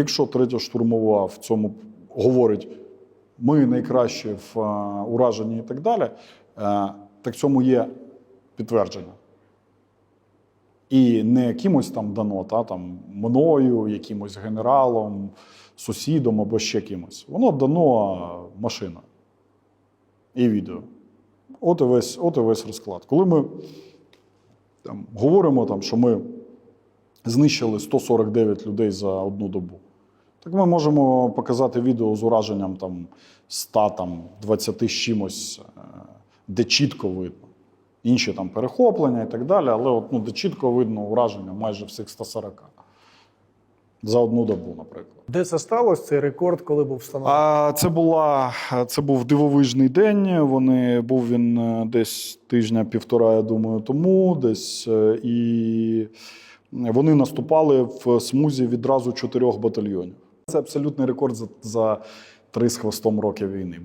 Якщо третя штурмова в цьому говорить, ми найкращі в е, ураженні і так далі, е, так цьому є підтвердження. І не якимось там дано, та, там, мною, якимось генералом, сусідом або ще кимось. Воно дано машиною і відео. От і весь, от і весь розклад. Коли ми там, говоримо, там, що ми знищили 149 людей за одну добу, так ми можемо показати відео з ураженням там, 100, там, 20 з чимось, е, де чітко видно. Інші там перехоплення і так далі, але от, ну, де чітко видно ураження майже всіх 140 за одну добу, наприклад. Де це сталося? Цей рекорд, коли був встановлений? А це була це був дивовижний день. Вони був він е, десь тижня-півтора, я думаю, тому десь е, і вони наступали в смузі відразу чотирьох батальйонів. Це абсолютний рекорд за, за три з хвостом роки війни.